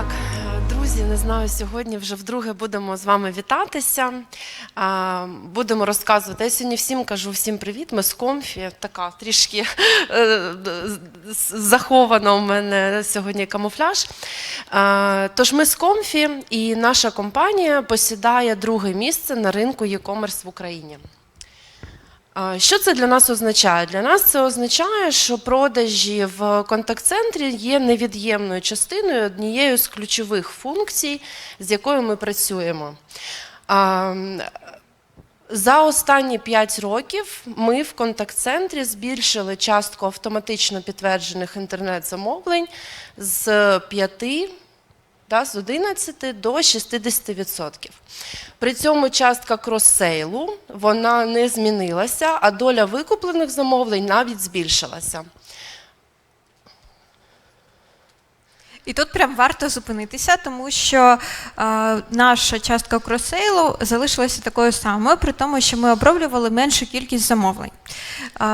Так, друзі, не знаю, сьогодні вже вдруге будемо з вами вітатися. Будемо розказувати. Я сьогодні всім кажу всім привіт. Ми з комфі. Така трішки е, захована у мене сьогодні камуфляж. Тож ми з комфі, і наша компанія посідає друге місце на ринку e-commerce в Україні. Що це для нас означає? Для нас це означає, що продажі в контакт-центрі є невід'ємною частиною однією з ключових функцій, з якою ми працюємо. За останні 5 років ми в контакт-центрі збільшили частку автоматично підтверджених інтернет-замовлень з 5 да, з 11 до 60%. При цьому частка крос-сейлу вона не змінилася, а доля викуплених замовлень навіть збільшилася. І тут прям варто зупинитися, тому що е, наша частка кросейлу залишилася такою самою, при тому, що ми оброблювали меншу кількість замовлень. Е,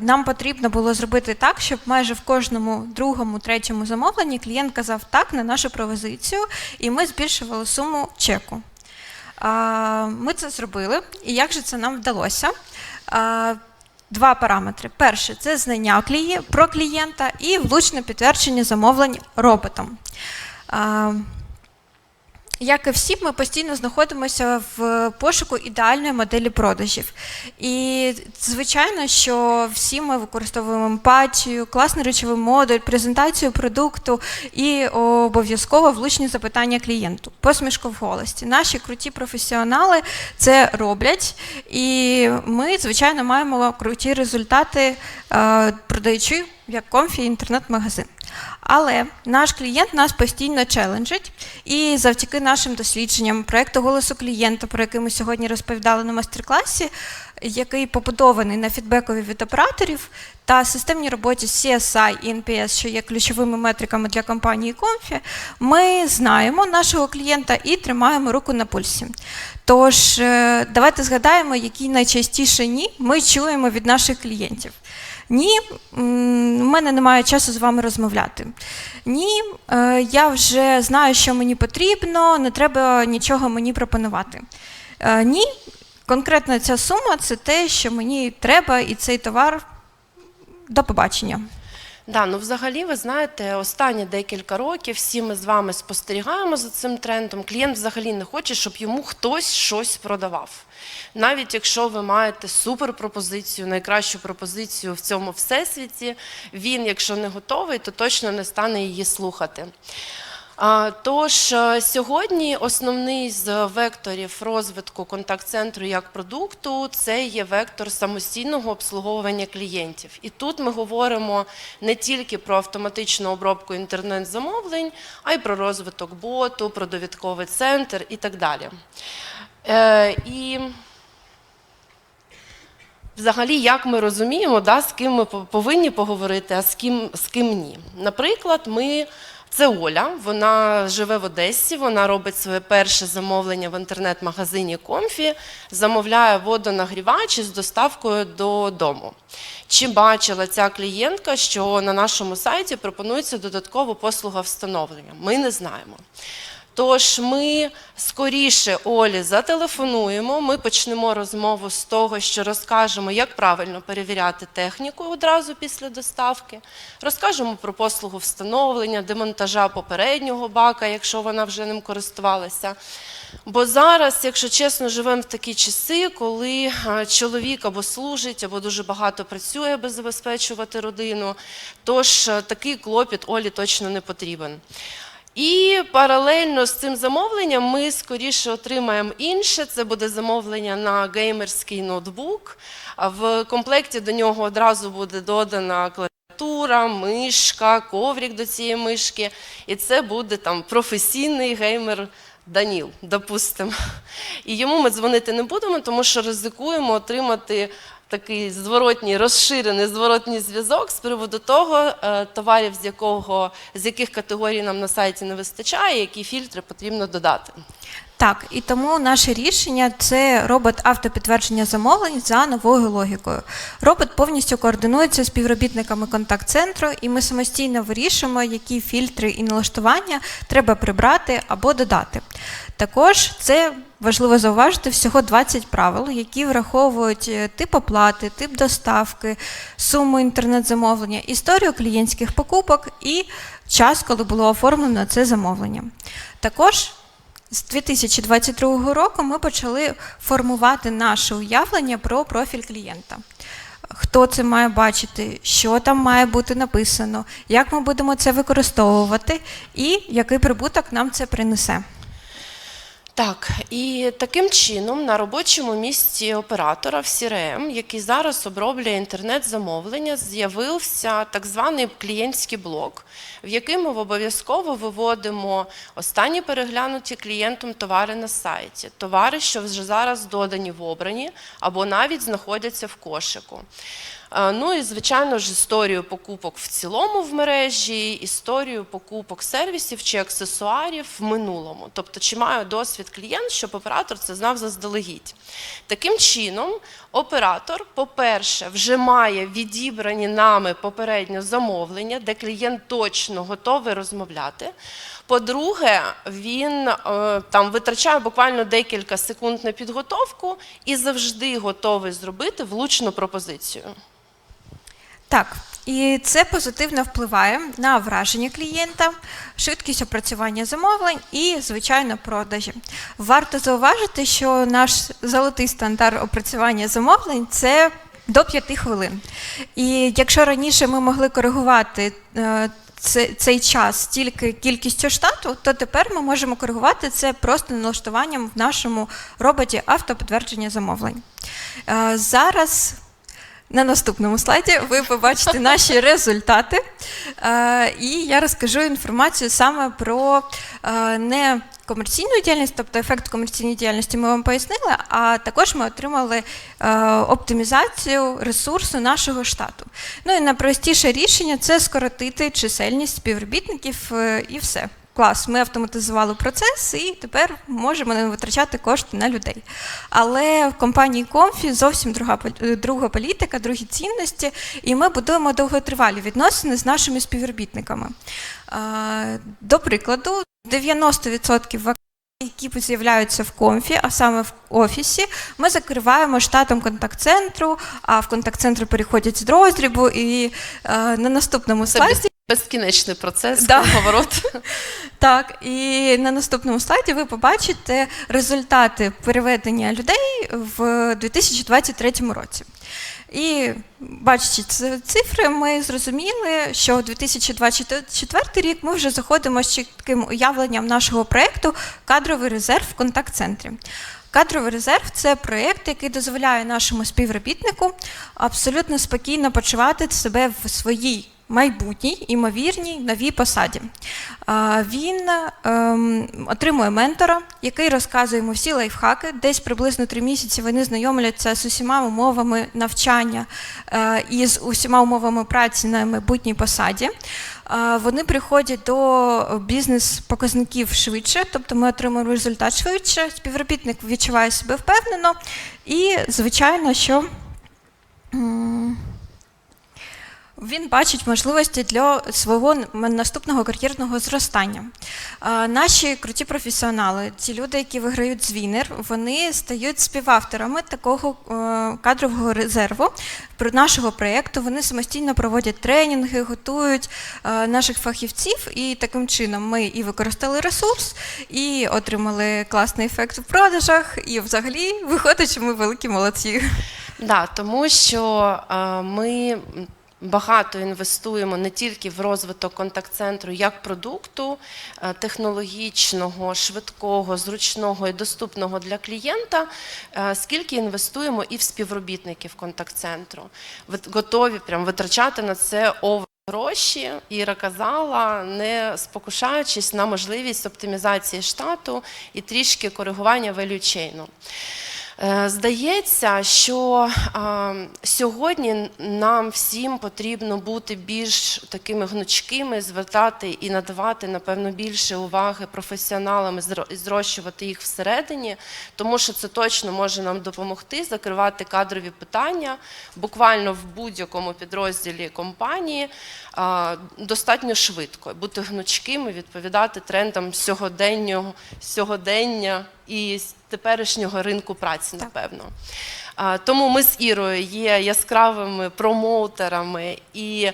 нам потрібно було зробити так, щоб майже в кожному другому, третьому замовленні клієнт казав так на нашу пропозицію, і ми збільшували суму чеку. Е, ми це зробили, і як же це нам вдалося? Е, Два параметри. Перше це знання про клієнта і влучне підтвердження замовлень роботом. Як і всі, ми постійно знаходимося в пошуку ідеальної моделі продажів. І звичайно, що всі ми використовуємо емпатію, класний речовий модуль, презентацію продукту і обов'язково влучні запитання клієнту, посмішку в голості. Наші круті професіонали це роблять, і ми, звичайно, маємо круті результати, е, продаючи як комфі інтернет-магазин. Але наш клієнт нас постійно челенджить, і завдяки нашим дослідженням проекту голосу клієнта, про який ми сьогодні розповідали на майстер-класі, який побудований на фідбекові від операторів та системній роботі CSI і NPS, що є ключовими метриками для компанії Комфі, ми знаємо нашого клієнта і тримаємо руку на пульсі. Тож е, давайте згадаємо, які найчастіше ні ми чуємо від наших клієнтів. Ні, у мене немає часу з вами розмовляти. Ні, е, я вже знаю, що мені потрібно, не треба нічого мені пропонувати. Е, Ні, конкретно ця сума це те, що мені треба, і цей товар до побачення. Да, ну взагалі, ви знаєте, останні декілька років всі ми з вами спостерігаємо за цим трендом. Клієнт взагалі не хоче, щоб йому хтось щось продавав. Навіть якщо ви маєте суперпропозицію, найкращу пропозицію в цьому всесвіті, він, якщо не готовий, то точно не стане її слухати. Тож е, сьогодні основний з векторів розвитку контакт-центру як продукту це є вектор самостійного обслуговування клієнтів. І тут ми говоримо не тільки про автоматичну обробку інтернет-замовлень, а й про розвиток боту, про довідковий центр і так далі. Е, І Взагалі, як ми розуміємо, да, з ким ми повинні поговорити, а з ким, з ким ні. Наприклад, ми. Це Оля, вона живе в Одесі, вона робить своє перше замовлення в інтернет-магазині Комфі, замовляє водонагрівач із доставкою додому. Чи бачила ця клієнтка, що на нашому сайті пропонується додаткова послуга встановлення? Ми не знаємо. Тож ми скоріше Олі зателефонуємо. Ми почнемо розмову з того, що розкажемо, як правильно перевіряти техніку одразу після доставки. Розкажемо про послугу встановлення, демонтажа попереднього бака, якщо вона вже ним користувалася. Бо зараз, якщо чесно, живемо в такі часи, коли чоловік або служить, або дуже багато працює, аби забезпечувати родину. Тож такий клопіт Олі точно не потрібен. І паралельно з цим замовленням ми скоріше отримаємо інше. Це буде замовлення на геймерський ноутбук. В комплекті до нього одразу буде додана клавіатура, мишка, коврік до цієї мишки. І це буде там професійний геймер. Даніл, допустимо. І йому ми дзвонити не будемо, тому що ризикуємо отримати такий зворотній, розширений зворотній зв'язок з приводу того, е, товарів, з якого з яких категорій нам на сайті не вистачає, які фільтри потрібно додати. Так, і тому наше рішення це робот автопідтвердження замовлень за новою логікою. Робот повністю координується з співробітниками контакт-центру, і ми самостійно вирішуємо, які фільтри і налаштування треба прибрати або додати. Також це важливо зауважити всього 20 правил, які враховують е, тип оплати, тип доставки, суму інтернет-замовлення, історію клієнтських покупок і час, коли було оформлено це замовлення. Також з 2022 року ми почали формувати наше уявлення про профіль клієнта. Хто це має бачити, що там має бути написано, як ми будемо це використовувати і який прибуток нам це принесе. Так, і таким чином на робочому місці оператора в CRM, який зараз оброблює інтернет-замовлення, з'явився так званий клієнтський блок, в який ми обов'язково виводимо останні переглянуті клієнтом товари на сайті, товари, що вже зараз додані в обрані або навіть знаходяться в кошику. Е, Ну і звичайно ж історію покупок в цілому в мережі, історію покупок сервісів чи аксесуарів в минулому. Тобто, чи має досвід клієнт, щоб оператор це знав заздалегідь. Таким чином, оператор, по-перше, вже має відібрані нами попередньо замовлення, де клієнт точно готовий розмовляти. По-друге, він е, там витрачає буквально декілька секунд на підготовку і завжди готовий зробити влучну пропозицію. Так, і це позитивно впливає на враження клієнта, швидкість опрацювання замовлень і, звичайно, продажі. Варто зауважити, що наш золотий стандарт опрацювання замовлень це до 5 хвилин. І якщо раніше ми могли коригувати е, цей час тільки кількістю штату, то тепер ми можемо коригувати це просто налаштуванням в нашому роботі автопідтвердження замовлень. Е, Зараз на наступному слайді ви побачите наші результати. Е, І я розкажу інформацію саме про е, не комерційну діяльність, тобто ефект комерційної діяльності ми вам пояснили, а також ми отримали е, оптимізацію ресурсу нашого штату. Ну і найпростіше рішення це скоротити чисельність співробітників і все. Клас, ми автоматизували процес і тепер можемо не витрачати кошти на людей. Але в компанії Комфі зовсім друга, друга політика, другі цінності, і ми будуємо довготривалі відносини з нашими співробітниками. Е, До прикладу, 90% вакансій, які з'являються в комфі, а саме в офісі, ми закриваємо штатом контакт-центру, а в контакт-центр переходять з роздрібу. І е, на наступному слайді безкінечний процес, Да. поворот. Так, і на наступному слайді ви побачите результати переведення людей в 2023 році. І бачачи ці цифри, ми зрозуміли, що у 2024 рік ми вже заходимо з чітким уявленням нашого проєкту Кадровий резерв в контакт-центрі. Кадровий резерв це проєкт, який дозволяє нашому співробітнику абсолютно спокійно почувати себе в своїй майбутній імовірній новій посаді. Він ем, отримує ментора, який розказує йому всі лайфхаки. Десь приблизно три місяці вони знайомляться з усіма умовами навчання е, і з усіма умовами праці на майбутній посаді. Вони приходять до бізнес-показників швидше, тобто ми отримуємо результат швидше. Співробітник відчуває себе впевнено, і звичайно, що. Він бачить можливості для свого наступного кар'єрного зростання. Наші круті професіонали, ті люди, які виграють звінер, вони стають співавторами такого е, кадрового резерву нашого проєкту. Вони самостійно проводять тренінги, готують е, наших фахівців, і таким чином ми і використали ресурс, і отримали класний ефект в продажах, і взагалі виходить, що ми великі молодці. Да, тому що е, ми багато інвестуємо не тільки в розвиток контакт-центру як продукту е, технологічного, швидкого, зручного і доступного для клієнта, е, скільки інвестуємо і в співробітників контакт-центру. Готові прям витрачати на це овер. Гроші Іра казала, не спокушаючись на можливість оптимізації штату і трішки коригування. Е, Здається, що сьогодні нам всім потрібно бути більш такими гнучкими, звертати і надавати, напевно, більше уваги професіоналам і зрощувати їх всередині, тому що це точно може нам допомогти закривати кадрові питання буквально в будь-якому підрозділі компанії достатньо швидко, бути гнучкими, відповідати трендам сьогодення і з теперішнього ринку праці, напевно. Тому ми з Ірою є яскравими промоутерами і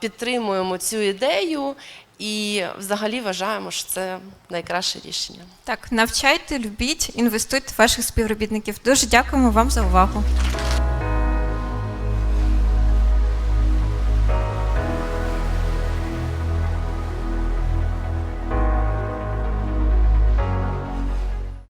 підтримуємо цю ідею. І взагалі вважаємо, що це найкраще рішення. Так, навчайте, любіть, інвестуйте в ваших співробітників. Дуже дякуємо вам за увагу.